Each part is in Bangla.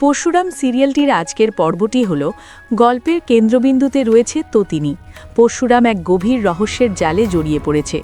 পরশুরাম সিরিয়ালটির আজকের পর্বটি হল, গল্পের কেন্দ্রবিন্দুতে রয়েছে তো তিনি পরশুরাম এক গভীর রহস্যের জালে জড়িয়ে পড়েছে।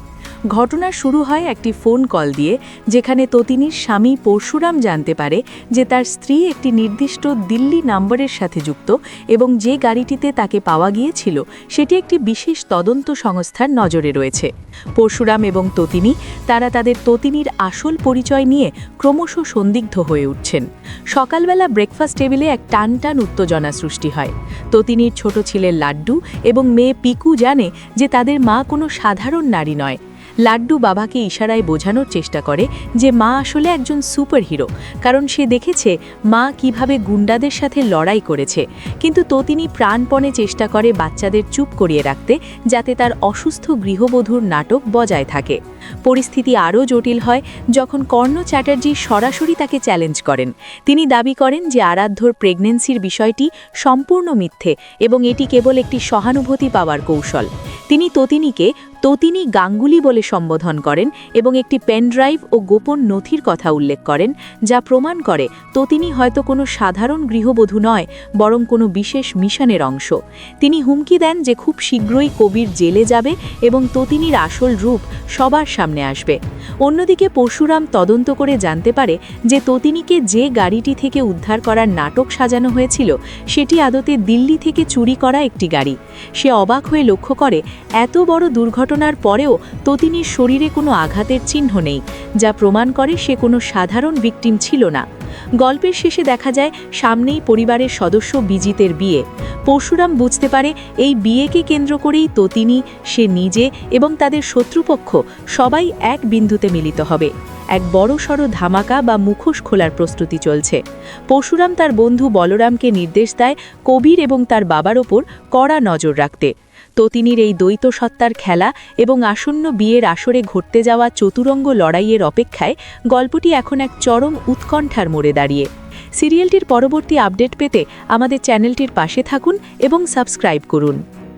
ঘটনা শুরু হয় একটি ফোন কল দিয়ে, যেখানে ততিনীর স্বামী পরশুরাম জানতে পারে যে তার স্ত্রী একটি নির্দিষ্ট দিল্লি নাম্বারের সাথে যুক্ত এবং যে গাড়িটিতে তাকে পাওয়া গিয়েছিল, সেটি একটি বিশেষ তদন্ত সংস্থার নজরে রয়েছে। পরশুরাম এবং ততিনী, তারা তাদের ততিনীর আসল পরিচয় নিয়ে ক্রমশ সন্দিগ্ধ হয়ে উঠছেন। সকালবেলা ব্রেকফাস্ট টেবিলে এক টান টান উত্তেজনা সৃষ্টি হয়। ততিনীর ছোট ছেলে লাড্ডু এবং মেয়ে পিকু জানে যে তাদের মা কোনো সাধারণ নারী নয়। লাড্ডু বাবাকে ইশারায় বোঝানোর চেষ্টা করে যে মা আসলে একজন সুপারহিরো, কারণ সে দেখেছে মা কীভাবে গুন্ডাদের সাথে লড়াই করেছে। কিন্তু ততিনী প্রাণপণে চেষ্টা করে বাচ্চাদের চুপ করিয়ে রাখতে, যাতে তার অসুস্থ গৃহবধূর নাটক বজায় থাকে। পরিস্থিতি আরও জটিল হয় যখন কর্ণ চ্যাটার্জি সরাসরি তাকে চ্যালেঞ্জ করেন। তিনি দাবি করেন যে আরাধ্যর প্রেগনেন্সির বিষয়টি সম্পূর্ণ মিথ্যে এবং এটি কেবল একটি সহানুভূতি পাওয়ার কৌশল। তিনি ততিনীকে ততিনী গাঙ্গুলি বলে সম্বোধন করেন এবং একটি পেনড্রাইভ ও গোপন নথির কথা উল্লেখ করেন, যা প্রমাণ করে ততিনী হয়তো কোনো সাধারণ গৃহবধূ নয়, বরং কোনো বিশেষ মিশনের অংশ। তিনি হুমকি দেন যে খুব শীঘ্রই কবির জেলে যাবে এবং ততিনীর আসল রূপ সবার সামনে আসবে। অন্যদিকে পরশুরাম তদন্ত করে জানতে পারে যে ততিনীকে যে গাড়িটি থেকে উদ্ধার করার নাটক সাজানো হয়েছিল, সেটি আদতে দিল্লি থেকে চুরি করা একটি গাড়ি। সে অবাক হয়ে লক্ষ্য করে, এত বড় দুর্ঘটনার পরেও ততিনীর শরীরে কোনো আঘাতের চিহ্ন নেই। যা প্রমাণ করে সে কোনো সাধারণ ভিকটিম ছিল না। গল্পের শেষে দেখা যায়, সামনেই পরিবারের সদস্য বিজিতের বিয়ে। পরশুরাম বুঝতে পারে এই বিয়েকে কেন্দ্র করেই ততিনী, সে নিজে এবং তাদের শত্রুপক্ষ সবাই এক বিন্দুতে মিলিত হবে। এক বড়সড় ধামাকা বা মুখোশ খোলার প্রস্তুতি চলছে। পরশুরাম তার বন্ধু বলরামকে নির্দেশ দেয় কবির এবং তার বাবার ওপর কড়া নজর রাখতে। ততিনীর এই দ্বৈত সত্তার খেলা এবং আসন্ন বিয়ের আসরে ঘটতে যাওয়া চতুরঙ্গ লড়াইয়ের অপেক্ষায় গল্পটি এখন এক চরম উৎকণ্ঠার মোড়ে দাঁড়িয়ে। সিরিয়ালটির পরবর্তী আপডেট পেতে আমাদের চ্যানেলটির পাশে থাকুন এবং সাবস্ক্রাইব করুন।